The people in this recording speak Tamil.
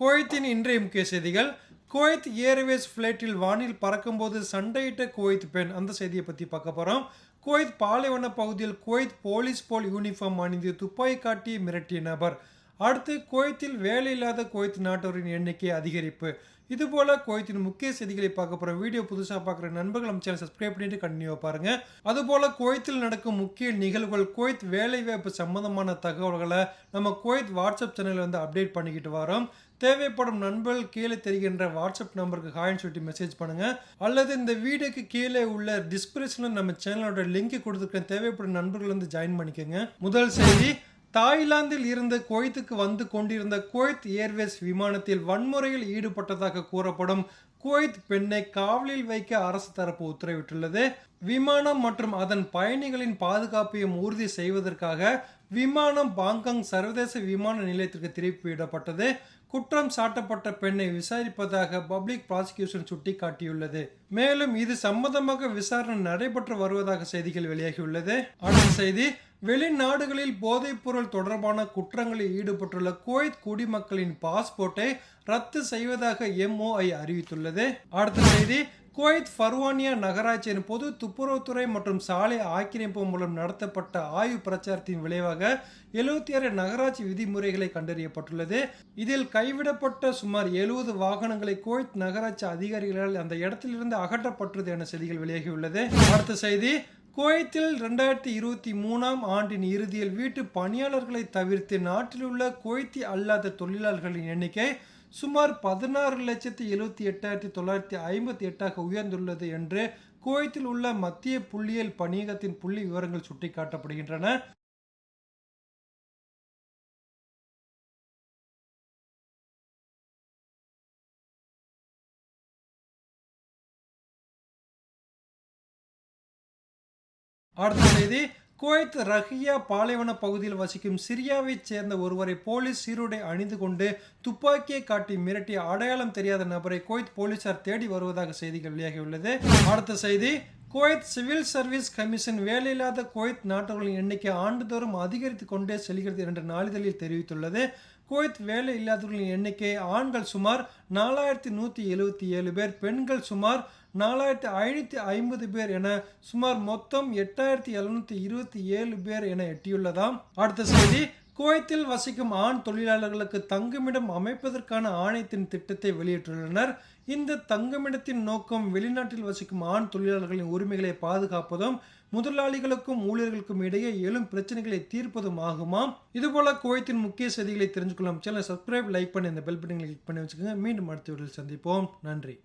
குவைத்தின் இன்றைய முக்கிய செய்திகள். குவைத் ஏர்வேஸ் ஃப்ளைட்டில் வானில் பறக்கும்போது சண்டையிட்ட குவைத் பெண். அந்த செய்தியை பற்றி பார்க்க போகிறோம் குவைத் பாலைவன பகுதியில் குவைத் போலீஸ் போல் யூனிஃபார்ம் அணிந்து துப்பாக்கி காட்டி மிரட்டிய நபர். அடுத்து குவைத்தில் வேலையில்லாத குவைத் நாட்டவரின் எண்ணிக்கை அதிகரிப்பு. இதுபோல குவைத்தின் முக்கிய செய்திகளை பார்க்க போகிற வீடியோ புதுசாக பார்க்குற நண்பர்கள் நம்ம சேனல் சப்ஸ்கிரைப் பண்ணிட்டு கண்டினியூவாக பாருங்கள் அதுபோல குவைத்தில் நடக்கும் முக்கிய நிகழ்வுகள் குவைத் வேலைவாய்ப்பு சம்பந்தமான தகவல்களை நம்ம குவைத் வாட்ஸ்அப் சேனலில் வந்து அப்டேட் பண்ணிக்கிட்டு வரோம். தேவைப்படும் நண்பர்கள் கீழே தெரிகின்ற வாட்ஸ்அப் நம்பருக்கு ஹாய்னு சொல்லிட்டு மெசேஜ் பண்ணுங்கள் அல்லது இந்த வீடியோக்கு கீழே உள்ள டிஸ்கிரிப்ஷனில் நம்ம சேனலோட லிங்க் கொடுத்துருக்கேன் தேவைப்படும் நண்பர்கள் வந்து ஜாயின் பண்ணிக்கோங்க. முதல் செய்தி தாய்லாந்தில் இருந்து குவைத்துக்கு வந்து கொண்டிருந்த குவைத் ஏர்வேஸ் விமானத்தில் வன்முறையில் ஈடுபட்டதாக கூறப்படும் குவைத் பெண்ணை காவலில் வைக்க அரசு தரப்பு உத்தரவிட்டுள்ளது. விமானம் மற்றும் அதன் பயணிகளின் பாதுகாப்பையும் உறுதி செய்வதற்காக விமானம் பாங்காங் சர்வதேச விமான நிலையத்திற்கு திருப்பிவிடப்பட்டது. குற்றம் சாட்டப்பட்ட பெண்ணை விசாரிப்பதாக பப்ளிக் ப்ராசிக்யூஷன் சுட்டிக்காட்டியுள்ளது. மேலும் இது சம்பந்தமாக விசாரணை நடைபெற்று வருவதாக செய்திகள் வெளியாகியுள்ளது. அடுத்த செய்தி வெளிநாடுகளில் போதைப்பொருள் தொடர்பான குற்றங்களில் ஈடுபட்டுள்ள குவைத் குடிமக்களின் பாஸ்போர்ட்டை ரத்து செய்வதாக எம்ஓஐ அறிவித்துள்ளது. அடுத்த செய்தி குவைத் ஃபர்வானியா நகராட்சியின் பொது துப்புரவுத்துறை மற்றும் சாலை ஆக்கிரமிப்பு மூலம் நடத்தப்பட்ட ஆய்வு பிரச்சாரத்தின் விளைவாக எழுபத்தி ஆறு நகராட்சி விதிமுறைகளை கண்டறியப்பட்டுள்ளது. இதில் கைவிடப்பட்ட சுமார் எழுபது வாகனங்களை குவைத் நகராட்சி அதிகாரிகளால் அந்த இடத்திலிருந்து அகற்றப்பட்டது என செய்திகள் வெளியாகியுள்ளது. அடுத்த செய்தி குவைத்தில் ரெண்டாயிரத்தி இருபத்தி மூணாம் ஆண்டின் இறுதியில் வீட்டு பணியாளர்களை தவிர்த்து நாட்டில் உள்ள குவைத்தி அல்லாத தொழிலாளர்களின் எண்ணிக்கை சுமார் பதினாறு லட்சத்தி எழுபத்தி எட்டாயிரத்தி தொள்ளாயிரத்தி ஐம்பத்தி எட்டாக உயர்ந்துள்ளது என்று குவைத்தில் உள்ள மத்திய புள்ளியியல் பணியகத்தின் புள்ளி விவரங்கள் சுட்டிக்காட்டப்படுகின்றன. அடுத்த செய்தி குவைத் ரஹியா பாலைவன பகுதியில் வசிக்கும் சிரியாவைச் சேர்ந்த ஒருவரை போலீஸ் சீருடை அணிந்து கொண்டு துப்பாக்கியை காட்டி மிரட்டிய அடையாளம் தெரியாத நபரை குவைத் போலீசார் தேடி வருவதாக செய்திகள் வெளியாகியுள்ளது. அடுத்த செய்தி குவைத் சிவில் சர்வீஸ் கமிஷன் வேலையில்லாத குவைத் நாட்டவர்களின் எண்ணிக்கை ஆண்டுதோறும் அதிகரித்து கொண்டே செல்கிறது என்று நாளிதழில் தெரிவித்துள்ளது. குவைத் வேலை இல்லாதவர்களின் எண்ணிக்கை ஆண்கள் சுமார் நாலாயிரத்தி நூற்றி எழுபத்தி ஏழு பேர் பெண்கள் சுமார் நாலாயிரத்தி ஐநூற்றி ஐம்பது பேர் என சுமார் மொத்தம் எட்டாயிரத்தி எழுநூற்றி இருபத்தி ஏழு பேர் என எட்டியுள்ளதாம். அடுத்த செய்தி குவைத்தில் வசிக்கும் ஆண் தொழிலாளர்களுக்கு தங்குமிடம் அமைப்பதற்கான ஆணையத்தின் திட்டத்தை வெளியிட்டுள்ளனர். இந்த தங்குமிடத்தின் நோக்கம் வெளிநாட்டில் வசிக்கும் ஆண் தொழிலாளர்களின் உரிமைகளை பாதுகாப்பதும் முதலாளிகளுக்கும் ஊழியர்களுக்கும் இடையே எழும் பிரச்சனைகளை தீர்ப்பதும் ஆகுமாம். இதுபோல குவைத்தின் முக்கிய செய்திகளை தெரிஞ்சுக்கொள்ளும் சேனல் சப்ஸ்கிரைப் லைக் பண்ணி இந்த பெல் பட்டனை கிளிக் பண்ணி வச்சுக்கோங்க. மீண்டும் அடுத்த வீடியோவில் சந்திப்போம். நன்றி.